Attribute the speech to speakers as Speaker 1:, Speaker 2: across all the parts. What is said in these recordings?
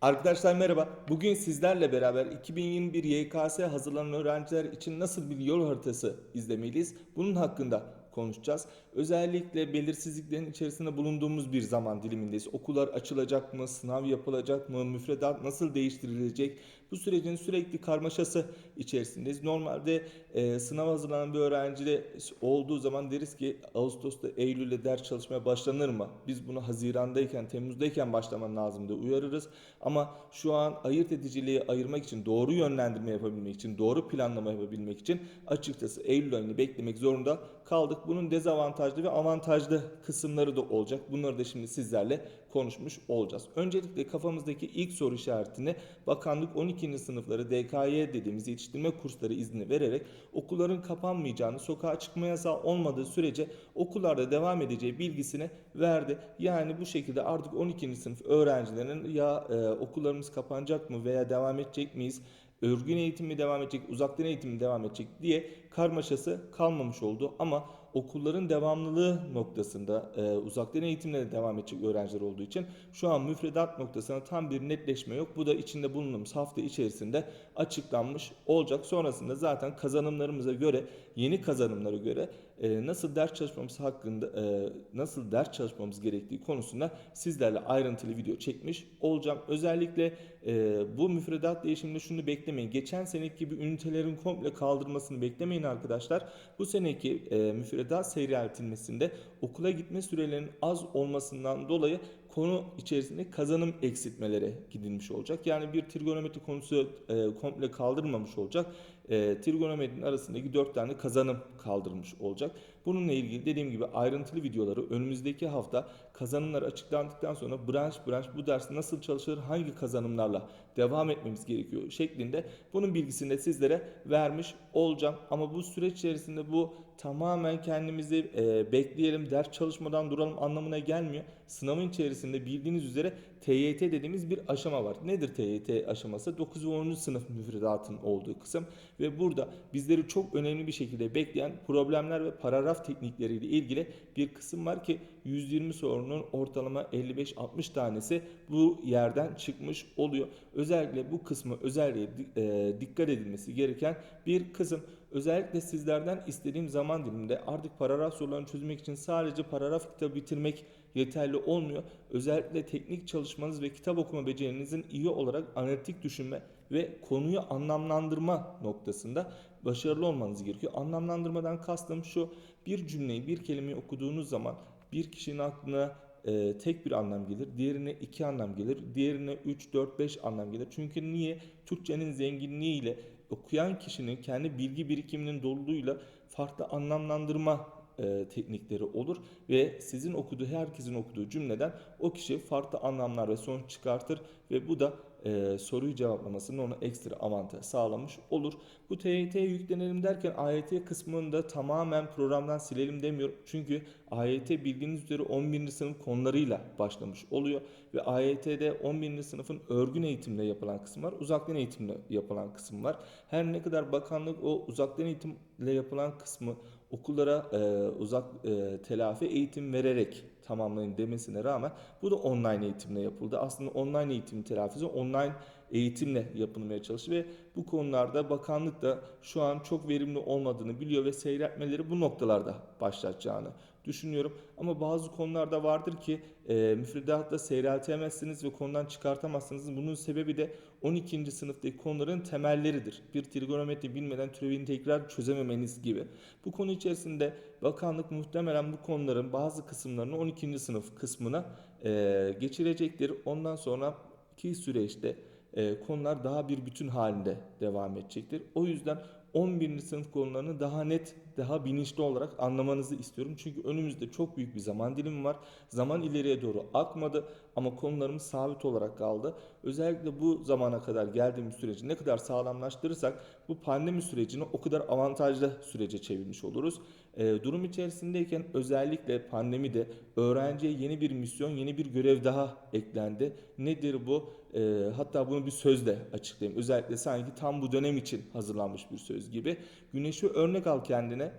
Speaker 1: Arkadaşlar merhaba. Bugün sizlerle beraber 2021 YKS hazırlanan öğrenciler için nasıl bir yol haritası izlemeliyiz? Bunun hakkında konuşacağız. Özellikle belirsizliklerin içerisinde bulunduğumuz bir zaman dilimindeyiz. Okullar açılacak mı? Sınav yapılacak mı? Müfredat nasıl değiştirilecek? Bu sürecin sürekli karmaşası içerisindeyiz. Normalde e, sınav hazırlanan bir öğrenci de olduğu zaman deriz ki Ağustos'ta Eylül'de ders çalışmaya başlanır mı? Biz bunu Haziran'dayken, Temmuz'dayken başlaman lazım diye uyarırız. Ama şu an ayırt ediciliği ayırmak için, doğru yönlendirme yapabilmek için, doğru planlama yapabilmek için açıkçası Eylül ayını beklemek zorunda kaldık. Bunun dezavantajlı ve avantajlı kısımları da olacak. Bunları da şimdi sizlerle konuşmuş olacağız. Öncelikle kafamızdaki ilk soru işaretini bakanlık 12. sınıfları DKY dediğimiz yetiştirme kursları izni vererek okulların kapanmayacağını, sokağa çıkma yasağı olmadığı sürece okullarda devam edeceği bilgisini verdi. Yani bu şekilde artık 12. sınıf öğrencilerinin ya e, okullarımız kapanacak mı veya devam edecek miyiz? örgün eğitim mi devam edecek, uzaktan eğitim mi devam edecek diye karmaşası kalmamış oldu. Ama okulların devamlılığı noktasında e, uzaktan eğitimle de devam edecek öğrenciler olduğu için şu an müfredat noktasında tam bir netleşme yok. Bu da içinde bulunduğumuz hafta içerisinde açıklanmış olacak. Sonrasında zaten kazanımlarımıza göre, yeni kazanımlara göre e, nasıl ders çalışmamız hakkında, e, nasıl ders çalışmamız gerektiği konusunda sizlerle ayrıntılı video çekmiş olacağım. Özellikle e, bu müfredat değişiminde şunu beklemeyin. Geçen seneki gibi ünitelerin komple kaldırmasını beklemeyin arkadaşlar. Bu seneki e, müfredat seyreltilmesinde okula gitme sürelerinin az olmasından dolayı konu içerisinde kazanım eksiltmelere gidilmiş olacak. Yani bir trigonometri konusu e, komple kaldırmamış olacak. E, trigonometrinin arasındaki 4 tane kazanım kaldırılmış olacak. Bununla ilgili dediğim gibi ayrıntılı videoları önümüzdeki hafta kazanımlar açıklandıktan sonra branş branş bu ders nasıl çalışılır, hangi kazanımlarla devam etmemiz gerekiyor şeklinde bunun bilgisini de sizlere vermiş olacağım. Ama bu süreç içerisinde bu tamamen kendimizi e, bekleyelim, ders çalışmadan duralım anlamına gelmiyor. Sınavın içerisinde bildiğiniz üzere TYT dediğimiz bir aşama var. Nedir TYT aşaması? 9 ve 10. sınıf müfredatın olduğu kısım ve burada bizleri çok önemli bir şekilde bekleyen problemler ve paragraf teknikleriyle ilgili bir kısım var ki 120 sorunun ortalama 55-60 tanesi bu yerden çıkmış oluyor. Özellikle bu kısmı özellikle e, dikkat edilmesi gereken bir kısım. Özellikle sizlerden istediğim zaman diliminde artık paragraf sorularını çözmek için sadece paragraf kitabı bitirmek yeterli olmuyor. Özellikle teknik çalışmanız ve kitap okuma becerinizin iyi olarak analitik düşünme ve konuyu anlamlandırma noktasında başarılı olmanız gerekiyor. Anlamlandırmadan kastım şu bir cümleyi bir kelimeyi okuduğunuz zaman bir kişinin aklına e, tek bir anlam gelir. Diğerine iki anlam gelir. Diğerine 3, 4, 5 anlam gelir. Çünkü niye? Türkçenin zenginliğiyle okuyan kişinin kendi bilgi birikiminin doluluğuyla farklı anlamlandırma e, teknikleri olur ve sizin okuduğu herkesin okuduğu cümleden o kişi farklı anlamlar ve sonuç çıkartır ve bu da e, soruyu cevaplamasının ona ekstra avantaj sağlamış olur. Bu TYT'ye yüklenelim derken AYT kısmında tamamen programdan silelim demiyorum. Çünkü AYT bildiğiniz üzere 11. sınıf konularıyla başlamış oluyor ve AYT'de 11. sınıfın örgün eğitimle yapılan kısım var, uzaktan eğitimle yapılan kısım var. Her ne kadar bakanlık o uzaktan eğitimle yapılan kısmı okullara e, uzak e, telafi eğitim vererek tamamlayın demesine rağmen bu da online eğitimle yapıldı. Aslında online eğitim telafisi online eğitimle yapılmaya çalıştı ve bu konularda bakanlık da şu an çok verimli olmadığını biliyor ve seyretmeleri bu noktalarda başlatacağını düşünüyorum. Ama bazı konularda vardır ki e, müfredatta seyreltemezsiniz ve konudan çıkartamazsınız. Bunun sebebi de 12. sınıftaki konuların temelleridir. Bir trigonometri bilmeden türevini tekrar çözememeniz gibi. Bu konu içerisinde bakanlık muhtemelen bu konuların bazı kısımlarını 12. sınıf kısmına e, geçirecektir. Ondan sonra ki süreçte e, konular daha bir bütün halinde devam edecektir. O yüzden 11. sınıf konularını daha net, daha bilinçli olarak anlamanızı istiyorum. Çünkü önümüzde çok büyük bir zaman dilimi var. Zaman ileriye doğru akmadı ama konularımız sabit olarak kaldı. Özellikle bu zamana kadar geldiğimiz süreci ne kadar sağlamlaştırırsak bu pandemi sürecini o kadar avantajlı sürece çevirmiş oluruz. E, durum içerisindeyken özellikle pandemide öğrenciye yeni bir misyon, yeni bir görev daha eklendi. Nedir bu? E, hatta bunu bir sözle açıklayayım. Özellikle sanki tam bu dönem için hazırlanmış bir söz gibi. Güneşi örnek al kendine.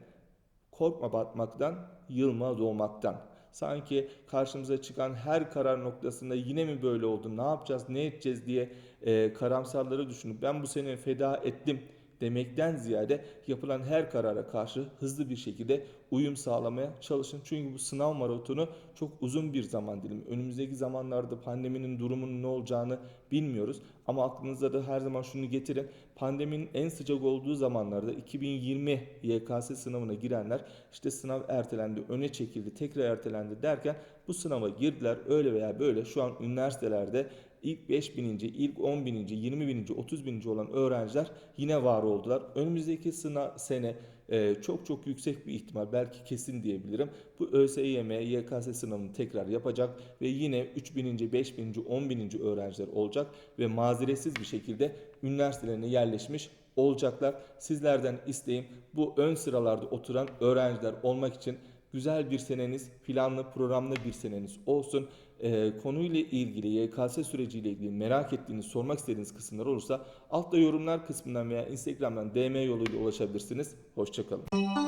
Speaker 1: Korkma batmaktan, Yılmaz olmaktan. Sanki karşımıza çıkan her karar noktasında yine mi böyle oldu, ne yapacağız, ne edeceğiz diye e, karamsarları düşünüp ben bu sene feda ettim demekten ziyade yapılan her karara karşı hızlı bir şekilde uyum sağlamaya çalışın. Çünkü bu sınav maratonu çok uzun bir zaman dilimi. Önümüzdeki zamanlarda pandeminin durumunun ne olacağını bilmiyoruz. Ama aklınıza da her zaman şunu getirin. Pandeminin en sıcak olduğu zamanlarda 2020 YKS sınavına girenler işte sınav ertelendi, öne çekildi, tekrar ertelendi derken bu sınava girdiler. Öyle veya böyle şu an üniversitelerde ilk 5 bininci, ilk 10 bininci, 20 bininci, 30 bininci olan öğrenciler yine var oldular. Önümüzdeki sınav sene e, çok çok yüksek bir ihtimal belki kesin diyebilirim. Bu ÖSYM, YKS sınavını tekrar yapacak ve yine 3 bininci, 5 bininci, 10 bininci öğrenciler olacak ve mazeretsiz bir şekilde üniversitelerine yerleşmiş olacaklar. Sizlerden isteğim bu ön sıralarda oturan öğrenciler olmak için güzel bir seneniz, planlı, programlı bir seneniz olsun. Ee, konuyla ilgili, YKS süreciyle ilgili merak ettiğiniz, sormak istediğiniz kısımlar olursa altta yorumlar kısmından veya Instagram'dan DM yoluyla ulaşabilirsiniz. Hoşçakalın.